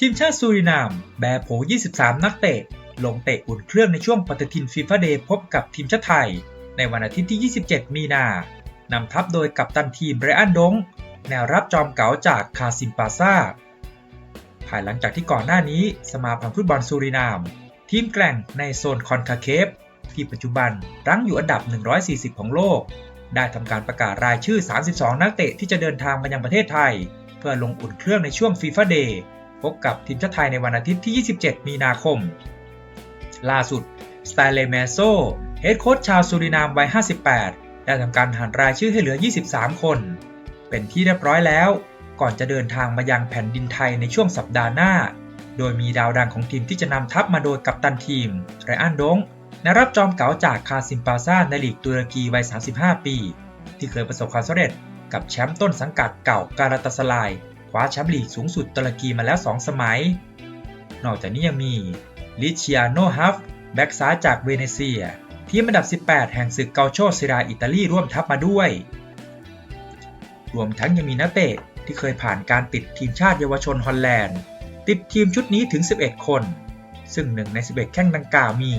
ทีมชาติซูรินาม แบโผ 23 นักเตะ ลงเตะอุ่นเครื่องในช่วงปฏิทินฟีฟ่าเดย์พบกับทีมชาติไทย ในวันอาทิตย์ที่ 27 มีนา นำทัพโดยกัปตันทีมไรอันดง แนวรับจอมเก๋าจากคาซิมปาซาภายหลังจากที่ก่อนหน้านี้สมาพันธ์ฟุตบอลซูรินาม ทีมแกร่งในโซนคอนคาเคฟที่ปัจจุบันรั้งอยู่อันดับ 140 ของโลก ได้ทำการประกาศรายชื่อ 32 นักเตะที่จะเดินทางมายังประเทศไทย เพื่อลงอุ่นเครื่องในช่วงฟีฟ่าเดย์ พบกับทีมชาติไทยในวันอาทิตย์ที่ 27 มีนาคม ล่าสุด สไตเลเมโซเฮดโค้ชชาวซูรินามวัย 58 ได้ทำการหันรายชื่อให้เหลือ 23 คน เป็นที่เรียบร้อยแล้ว ก่อนจะเดินทางมายังแผ่นดินไทยในช่วงสัปดาห์หน้า โดยมีดาวดังของทีมที่จะนำทัพมาโดยกัปตันทีมไรอันดงนรับจอมเก๋าจากคาซิมปาซาในลีกตุรกีวัย 35 ปี ที่เคยประสบความสำเร็จกับแชมป์ต้นสังกัดเก่าการาตาสลาย คว้าแชมป์ลีกสูงสุดตุรกีมาแล้ว 2 สมัย นอกจากนี้ยังมีลิเชียโนฮัฟแบ็กซ้ายจากเวเนเซีย ทีมอันดับ 18 แห่งศึกเกาโชซิราอิตาลีร่วมทัพมาด้วย รวมทั้งยังมีนักเตะที่เคยผ่านการติดทีมชาติเยาวชนฮอลแลนด์ ติดทีมชุดนี้ถึง 11 คน ซึ่งหนึ่งใน 11 แข้งดังกล่าวมี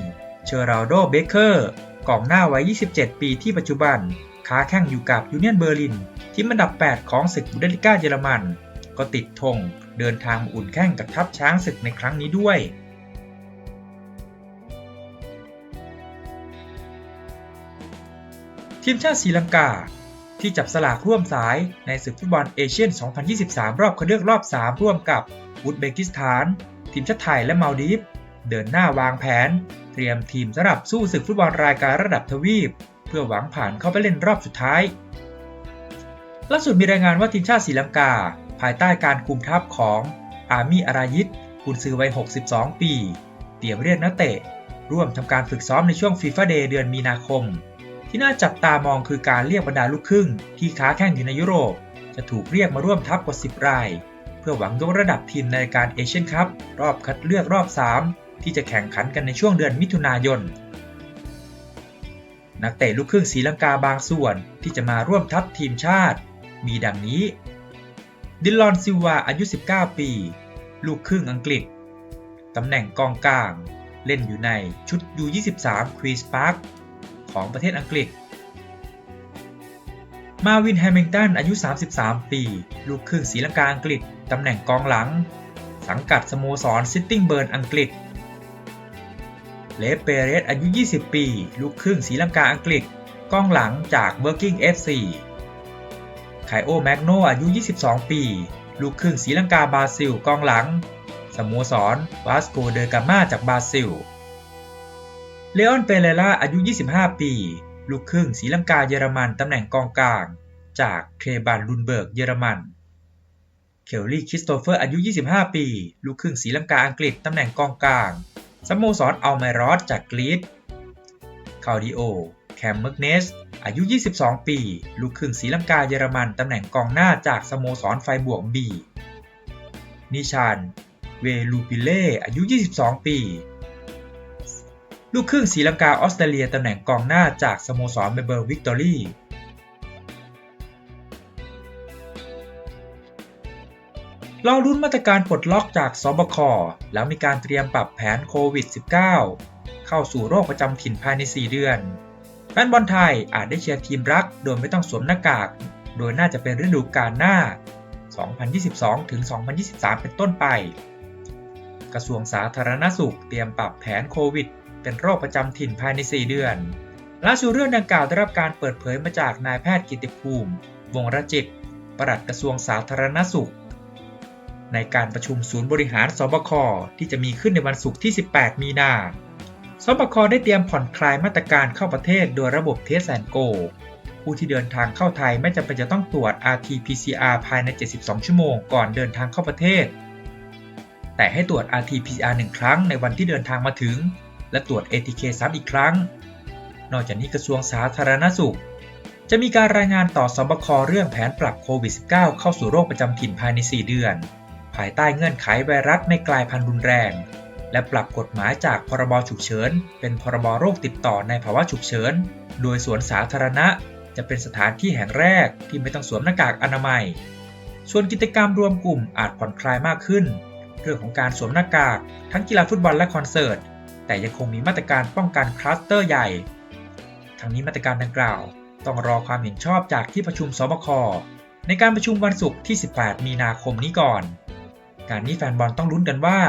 เชอราโดเบเกอร์กองหน้าวัย 27 ปีที่ปัจจุบัน ค้าแข่งอยู่กับยูเนียนเบอร์ลิน ทีมอันดับ 8 ของศึกบูเดลิก้าเยอรมัน ก็ติดธงเดินทางมาอุ่นแข่งกับทัพช้างศึกในครั้งนี้ด้วย ทีมชาติศรีลังกาที่จับสลากร่วมสายในศึกฟุตบอลเอเชียน 2023 รอบคัดเลือกรอบ 3 ร่วมกับอุซเบกิสถาน ทีมชาติไทยและมาลดีฟเดินหน้าวางแผน เตรียมทีมสำหรับสู้ศึกฟุตบอลรายการระดับทวีป เพื่อหวังผ่านเข้าไปเล่นรอบสุดท้ายล่าสุดมีรายงานว่าทีมชาติศรีลังกา ภายใต้การคุมทัพของอามีอารายิตกุนซือวัย 62 ปี เตรียมเรียกนักเตะ ร่วมทำการฝึกซ้อมในช่วงฟีฟ่าเดย์เดือนมีนาคม ที่น่าจับตามองคือการเรียกบรรดาลูกครึ่ง ที่ค้าแข่งอยู่ในยุโรป จะถูกเรียกมาร่วมทัพกว่า 10 ราย เพื่อหวังยกระดับทีมในการเอเชียนคัพรอบคัดเลือกรอบ 3 ที่จะแข่งขันกันในช่วงเดือนมิถุนายน นักเตะลูกครึ่งศรีลังกาบางส่วนที่จะมาร่วมทัพทีมชาติ มีดังนี้ ดิลลอนซิวาอายุ 19 ปี ลูกครึ่งอังกฤษ ตำแหน่งกองกลาง เล่นอยู่ในชุด U23 ควีสปาร์คของประเทศอังกฤษ มาวินแฮมิงตันอายุ 33 ปี ลูกครึ่งศรีลังกาอังกฤษ ตำแหน่งกองหลัง สังกัดสโมสรซิตติ้งเบิร์นอังกฤษ เลเปเรสอายุ 20 ปี ลูกครึ่งศรีลังกาอังกฤษ กองหลังจากเ o อร์กิง FC ไคโอแมกโนอายุ 22 ปี ลูกครึ่งศรีลังกาบราซิลกองหลัง สโมสรวาสโกเดกามาจากบราซิล เลออนเปเรล่าอายุ 25 ปี ลูกครึ่งศรีลังกาเยอรมันตำแหน่งกองกลาง จากเคบันลุนเบิร์กเยอรมัน เคลลี่คริสโตเฟอร์อายุ 25 ปี ลูกครึ่งศรีลังกาอังกฤษตำแหน่งกองกลาง สโมสรอัลไมรอสจากกรีซคาดิโอ แคมเมอร์เนส อายุ 22 ปี ลูกครึ่งศรีลังกาเยอรมันตำแหน่งกองหน้าจากสโมสรไฟบวกบี นิชาน เวลูปิเล่ อายุ 22 ปี ลูกครึ่งศรีลังกาออสเตรเลียตำแหน่งกองหน้าจากสโมสรเมเบอร์วิกตอรี่รอรุ้นมาตรการปลดล็อกจากสบคหลังมีการเตรียมปรับแผนโควิด -19 เข้าสู่โรคประจำถิ่นภายใน 4 เดือน แฟนบอลไทยอาจได้เชียร์ทีมรักโดยไม่ต้องสวมหน้ากาก โดยน่าจะเป็นฤดูกาลหน้า 2022 ถึง 2023 เป็นต้นไป กระทรวงสาธารณสุขเตรียมปรับแผนโควิด เป็นโรคประจำถิ่นภายใน 4 เดือนล่าสุดเรื่องดังกล่าวได้รับการเปิดเผยมาจากนายแพทย์กิติภูมิ วงรจิต ปลัดกระทรวงสาธารณสุข ในการประชุมศูนย์บริหารสบคที่จะมีขึ้นในวันศุกร์ที่ 18 มีนา สบคได้เตรียมผ่อนคลายมาตรการเข้าประเทศโดยระบบเทสแอนโก ผู้ที่เดินทางเข้าไทยไม่จำเป็นจะต้องตรวจ RT-PCR ภายใน 72 ชั่วโมงก่อนเดินทางเข้าประเทศ แต่ให้ตรวจ RT-PCR 1 ครั้งในวันที่เดินทางมาถึง และตรวจ ATK ซ้ำอีกครั้ง นอกจากนี้กระทรวงสาธารณสุข จะมีการรายงานต่อสบคเรื่องแผนปรับโควิด -19 เข้าสู่โรคประจำถิ่นภายใน 4 เดือน ภายใต้เงื่อนไขไวรัสไม่กลายพันธุ์รุนแรง และปรับกฎหมายจากพรบฉุกเฉิน เป็นพรบโรคติดต่อในภาวะฉุกเฉิน โดยสวนสาธารณะ จะเป็นสถานที่แห่งแรกที่ไม่ต้องสวมหน้ากากอนามัย ส่วนกิจกรรมรวมกลุ่มอาจผ่อนคลายมากขึ้น เรื่องของการสวมหน้ากาก ทั้งกีฬาฟุตบอลและคอนเสิร์ต แต่ยังคงมีมาตรการป้องกันคลัสเตอร์ใหญ่ ทั้งนี้มาตรการดังกล่าว ต้องรอความเห็นชอบจากที่ประชุมสบค ในการประชุมวันศุกร์ที่ 18 มีนาคมนี้ก่อน การนี้แฟนบอลต้องลุ้นกันว่า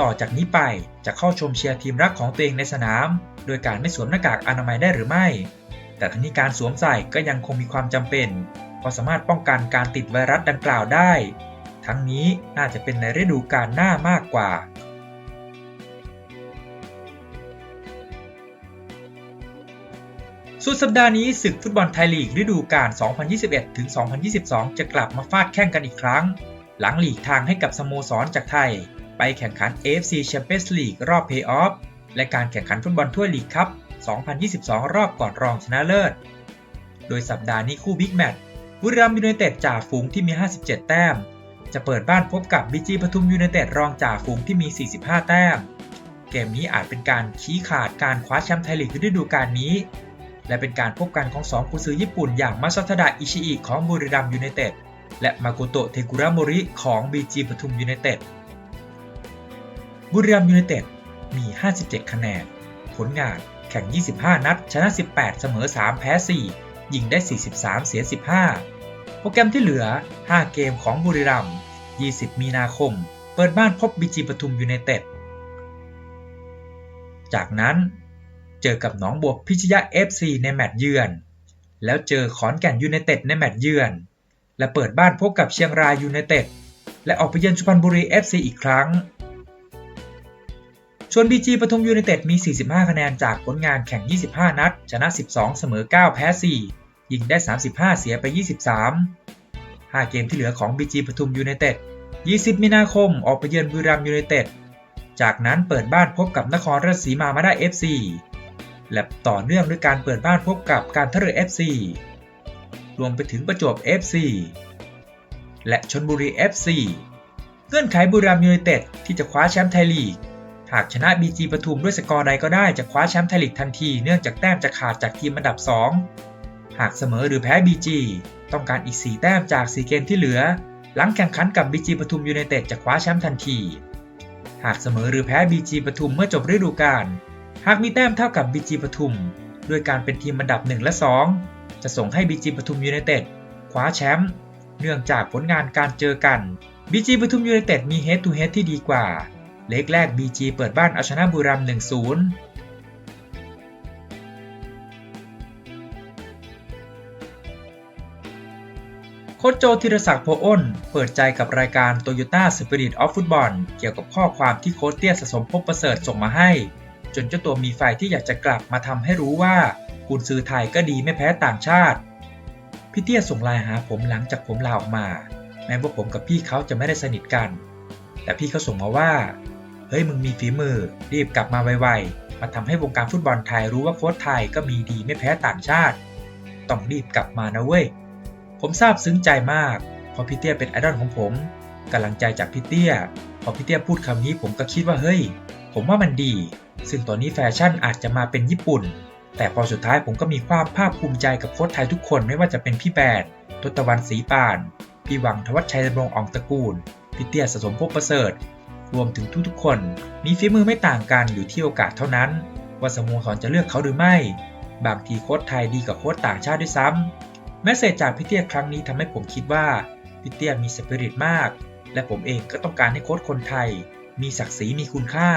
ต่อจากนี้ไปจะเข้าชมเชียร์ทีมรักของตัวเองในสนาม โดยการไม่สวมหน้ากากอนามัยได้หรือไม่ แต่ทั้งนี้การสวมใส่ก็ยังคงมีความจำเป็นเพราะสามารถป้องกันการติดไวรัสดังกล่าวได้ ทั้งนี้น่าจะเป็นในฤดูกาลหน้ามากกว่าสุดสัปดาห์นี้ศึกฟุตบอลไทยลีกฤดูกาล 2021 ถึง 2022 จะกลับมาฟาดแข่งกันอีกครั้ง หลังหลีกทางให้กับสโมสรจากไทย แข่งขัน AFC Champions League รอบเพย์ออฟและการแข่งขันฟุตบอลถ้วยลีกครับ 2022 รอบก่อนรองชนะเลิศ โดยสัปดาห์นี้คู่บิ๊กแมตช์บุรีรัมย์ยูไนเต็ดจ่าฝูงที่มี 57 แต้ม จะเปิดบ้านพบกับบีจีปทุมยูไนเต็ดรองจ่าฝูงที่มี 45 แต้ม เกมนี้อาจเป็นการชี้ขาดการคว้าแชมป์ไทยลีกฤดูกาลนี้ และเป็นการพบกันของ2กุนซือญี่ปุ่นอย่างมาซาทดะอิชิอิของบุรีรัมย์ยูไนเต็ดและมาโกโตะเทกุระโมริของบีจีปทุมยูไนเต็ด บุรีรัมยูไนเต็ดมี 57 คะแนน ผลงานแข่ง 25 นัด ชนะ 18 เสมอ 3 แพ้ 4 ยิงได้ 43 เสีย 15 โปรแกรมที่เหลือ 5 เกมของบุรีรัมย์20 มีนาคม เปิดบ้านพบบีจีปทุมยูไนเต็ด จากนั้นเจอกับหนองบัวพิชยะ FC ในแมตช์เยือน แล้วเจอขอนแก่นยูไนเต็ดในแมตช์เยือน และเปิดบ้านพบกับเชียงรายยูไนเต็ด และออกไปเยือนสุพรรณบุรี FC อีกครั้ง ส่วน BG ปทุมยูไนเต็ดมี 45 คะแนนจากผลงานแข่ง 25 นัด ชนะ 12 เสมอ 9 แพ้ 4 ยิงได้ 35 เสียไป 23 5 เกมที่เหลือของ BG ปทุมยูไนเต็ด 20 มีนาคมออกไปเยือนบุรีรัมย์ยูไนเต็ด จากนั้นเปิดบ้านพบกับนครราชสีมามาได้ FC และต่อเนื่องด้วยการเปิดบ้านพบกับการท่าเรือ FC รวมไปถึงประจวบ FC และชนบุรี FC เงื่อนไขบุรีรัมย์ยูไนเต็ดที่จะคว้าแชมป์ไทยลีก หากชนะ BG ปทุมด้วยสกอร์ใดก็ได้จะคว้าแชมป์ไทยลีกทันทีเนื่องจากแต้มจะขาดจากทีมอันดับ 2 หากเสมอหรือแพ้ BG ต้องการอีก 4 แต้มจาก 4 เกมที่เหลือ หลังแข่งขันกับ BG ปทุมยูไนเต็ดจะคว้าแชมป์ทันที หากเสมอหรือแพ้ BG ปทุมเมื่อจบฤดูกาลหากมีแต้มเท่ากับ BG ปทุมด้วยการเป็นทีมอันดับ 1 และ 2 จะส่งให้ BG ปทุมยูไนเต็ดคว้าแชมป์เนื่องจากผลงานการเจอกัน BG ปทุมยูไนเต็ดมี Head to Head ที่ดีกว่า เล็กแรก BG เปิดบ้านเอาชนะบุรีรัมย์1-0โคชโจธีรศักดิ์โพอ้น เปิดใจกับรายการ Toyota Spirit of Football เกี่ยวกับข้อความที่โค้ชเตี้ยสะสมภพประเสริฐส่งมาให้ จนเจ้าตัวมีไฟที่อยากจะกลับมาทำให้รู้ว่ากุนซือไทยก็ดีไม่แพ้ต่างชาติ พี่เตี้ยส่งไลน์หาผมหลังจากผมลาออกมา แม้ว่าผมกับพี่เขาจะไม่ได้สนิทกัน แต่พี่เขาส่งมาว่า เฮ้ยมึงมีฝีมือ รีบกลับมาไวๆมาทำให้วงการฟุตบอลไทยรู้ว่าโค้ชไทยก็มีดีไม่แพ้ต่างชาติ ต้องรีบกลับมานะเว้ย ผมซาบซึ้งใจมาก เพราะพี่เตี้ยเป็นไอดอลของผมกำลังใจจากพี่เตี้ย พอพี่เตี้ยพูดคำนี้ผมก็คิดว่าเฮ้ย ผมว่ามันดี ซึ่งตอนนี้แฟชั่นอาจจะมาเป็นญี่ปุ่น แต่พอสุดท้ายผมก็มีความภาคภูมิใจกับโค้ชไทยทุกคนไม่ว่าจะเป็นพี่แบดทศตวรรณศรีปาน พี่หวังทวัชชัยดำรงอ่องตระกูล พี่เตี้ยสะสมภพประเสริฐ รวมถึงทุกๆคน มีฝีมือไม่ต่างกันอยู่ที่โอกาสเท่านั้น ว่าสโมสรจะเลือกเขาหรือไม่ บางทีโค้ชไทยดีกว่าโค้ชต่างชาติด้วยซ้ำแมสเซจจากพี่เตี้ยครั้งนี้ทำให้ผมคิดว่าพี่เตี้ยมีสปิริตมาก และผมเองก็ต้องการให้โค้ชคนไทย มีศักดิ์ศรีมีคุณค่า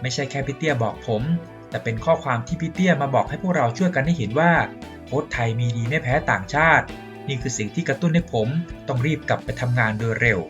ไม่ใช่แค่พี่เตี้ยบอกผม แต่เป็นข้อความที่พี่เตี้ยมาบอกให้พวกเราช่วยกันให้เห็นว่าโค้ชไทยมีดีไม่แพ้ต่างชาติ นี่คือสิ่งที่กระตุ้นให้ผมต้องรีบกลับไปทำงานโดยเร็ว